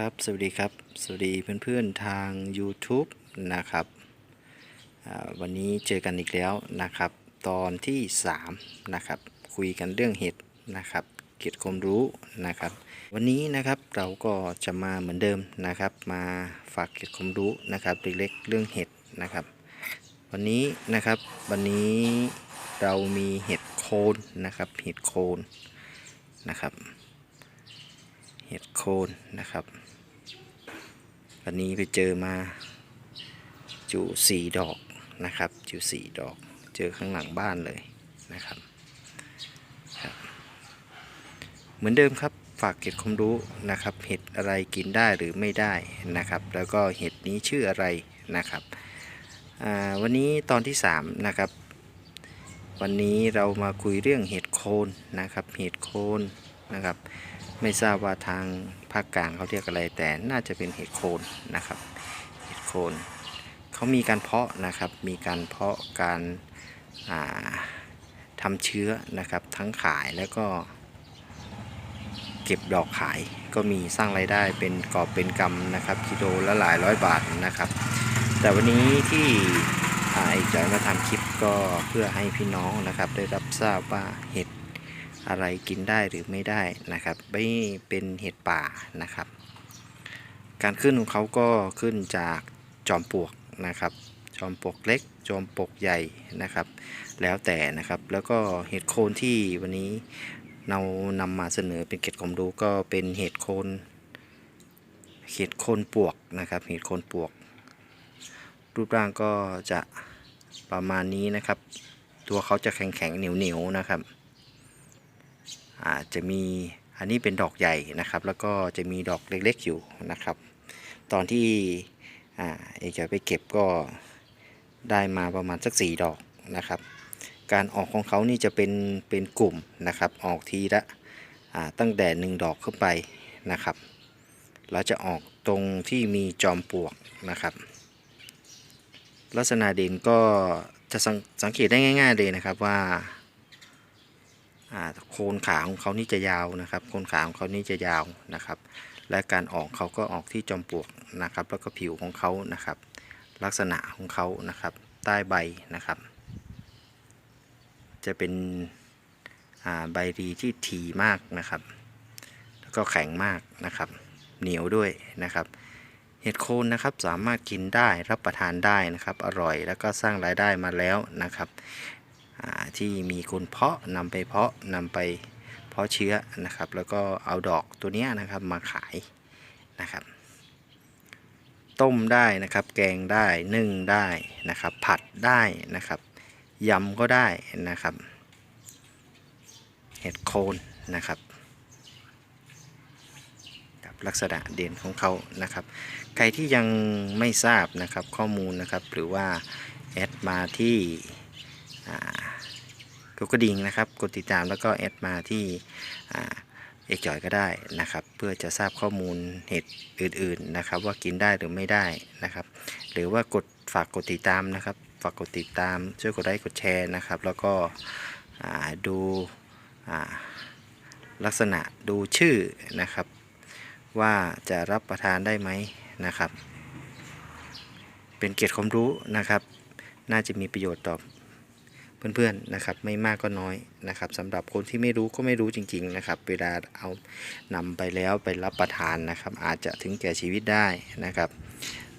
ครับสวัสดีครับ สวัสดีเพื่อนๆทาง YouTube นะครับ วันนี้เจอกันอีกแล้วนะครับ ตอนที่ 3 นะครับ คุยกันเรื่องเห็ดนะครับ เกียรติความรู้นะครับ วันนี้นะครับเราก็จะมาเหมือนเดิมนะครับ มาฝากเกียรติความรู้นะครับเล็กๆเรื่องเห็ดนะครับ วันนี้นะครับวันนี้เรามีเห็ดโคนนะครับ เห็ดโคนนะครับ โคนนะครับวันนี้ไปเจอมาจูสี่ดอกนะครับจูสี่ดอก เจอข้างหลังบ้านเลยนะครับรบเหมือนเดิมครับฝากเก็บความรู้นะครับ เห็ดอะไรกินได้หรือไม่ได้นะครับ แล้วก็เห็ดนี้ชื่ออะไรนะครับวันนี้ตอนที่3นะครับ วันนี้เรามาคุยเรื่องเห็ดโคนนะครับ เห็ดโคน นะครับ ไม่ทราบว่าทางภาคกลางเขาเรียกอะไรแต่น่าจะเป็นเห็ดโคนนะครับ เห็ดโคนเขามีการเพาะนะครับ มีการเพาะการาทำเชื้อนะครับ ทั้งขายแล้วก็เก็บดอกขายก็มีสร้างรายได้เป็นกอบเป็นกำนะครับกิโลละหลายร้อยบาทนะครับ แต่วันนี้ที่อีกจอยมาทำคลิปก็เพื่อให้พี่น้องนะครับ ได้รับทราบว่าเห็ด อะไรกินได้หรือไม่ได้นะครับ ไม่เป็นเห็ดป่านะครับ การขึ้นของเขาก็ขึ้นจากจอมปลวกนะครับ จอมปลวกเล็ก จอมปลวกใหญ่นะครับ แล้วแต่นะครับ แล้วก็เห็ดโคนที่วันนี้เรานำมาเสนอเป็นเกร็ดความรู้ก็เป็นเห็ดโคนเห็ดโคนปลวกนะครับ เห็ดโคนปลวก รูปร่างก็จะประมาณนี้นะครับ ตัวเขาจะแข็งๆเหนียวๆนะครับ อาจจะมีอันนี้เป็นดอกใหญ่นะครับ แล้วก็จะมีดอกเล็กๆอยู่นะครับ ตอนที่เอกจะไปเก็บก็ได้มาประมาณสักสี่ดอกนะครับ การออกของเขานี่จะเป็นเป็นกลุ่มนะครับ ออกทีละตั้งแต่หนึ่งดอกขึ้นไปนะครับเราจะออกตรงที่มีจอมปลวกนะครับ ลักษณะเด่นก็จะสังสังเกตได้ง่าย ๆเลยนะครับว่า โคนขาของเขานี่จะยาวนะครับ โคนขาของเขานี่จะยาวนะครับ และการออกเขาก็ออกที่จอมปลวกนะครับ แล้วก็ผิวของเขานะครับ ลักษณะของเขานะครับ ใต้ใบนะครับ จะเป็นใบรีที่ถี่มากนะครับ แล้วก็แข็งมากนะครับ เหนียวด้วยนะครับ เห็ดโคนนะครับสามารถกินได้รับประทานได้นะครับ อร่อยแล้วก็สร้างรายได้มาแล้วนะครับ ที่มีคนเพาะนำไปเพาะนำไปเพาะเชื้อนะครับ แล้วก็เอาดอกตัวนี้นะครับมาขายนะครับ ต้มได้นะครับ แกงได้นึ่งได้นะครับ ผัดได้นะครับยำก็ได้นะครับ เห็ดโคนนะครับกับลักษณะเด่นของเขานะครับ ใครที่ยังไม่ทราบนะครับข้อมูลนะครับ หรือว่าแอดมาที่ กดกระดิ่งนะครับ กดติดตามแล้วก็แอดมาที่เอกจอยก็ได้นะครับ เพื่อจะทราบข้อมูลเห็ดอื่นๆนะครับ ว่ากินได้หรือไม่ได้นะครับ หรือว่ากดฝากกดติดตามนะครับ ฝากกดติดตามช่วยกดไลค์กดแชร์นะครับ แล้วก็ดูลักษณะดูชื่อนะครับ ว่าจะรับประทานได้ไหมนะครับ เป็นเกียรติความรู้นะครับ น่าจะมีประโยชน์ต่อ เพื่อนๆนะครับไม่มากก็น้อยนะครับสำหรับคนที่ไม่รู้ก็ไม่รู้จริงๆนะครับ เวลาเอานำไปแล้วไปรับประทานนะครับ อาจจะถึงแก่ชีวิตได้นะครับ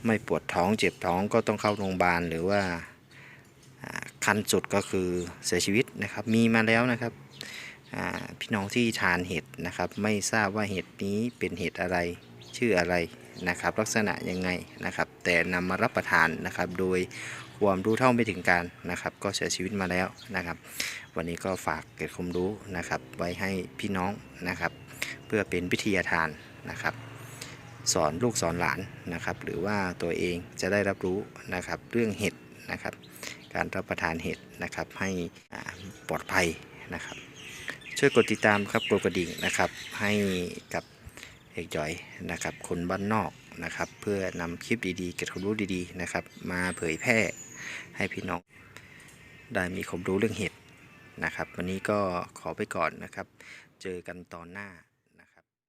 ไม่ปวดท้องเจ็บท้องก็ต้องเข้าโรงพยาบาลหรือว่าอ่าขั้นสุดก็คือเสียชีวิตนะครับ มีมาแล้วนะครับพี่น้องที่ทานเห็ดนะครับ ไม่ทราบว่าเห็ดนี้เป็นเห็ดอะไรชื่ออะไรนะครับ ลักษณะยังไงนะครับ แต่นำมารับประทานนะครับ โดยความรู้เท่าไม่ถึงการนะครับ ก็เสียชีวิตมาแล้วนะครับ วันนี้ก็ฝากเก็บความรู้นะครับ ไว้ให้พี่น้องนะครับ เพื่อเป็นวิทยาทานนะครับ สอนลูกสอนหลานนะครับ หรือว่าตัวเองจะได้รับรู้นะครับ เรื่องเห็ดนะครับ การรับประทานเห็ดนะครับ ให้ปลอดภัยนะครับ ช่วยกดติดตามครับกดกระดิ่งนะครับ ให้กับเอกจอยนะครับ คนบ้านนอก นะครับ เพื่อนำคลิปดีๆเก็บความรู้ดีๆนะครับ มาเผยแพร่ให้พี่น้องได้มีความรู้เรื่องเห็ดนะครับ วันนี้ก็ขอไปก่อนนะครับ เจอกันตอนหน้า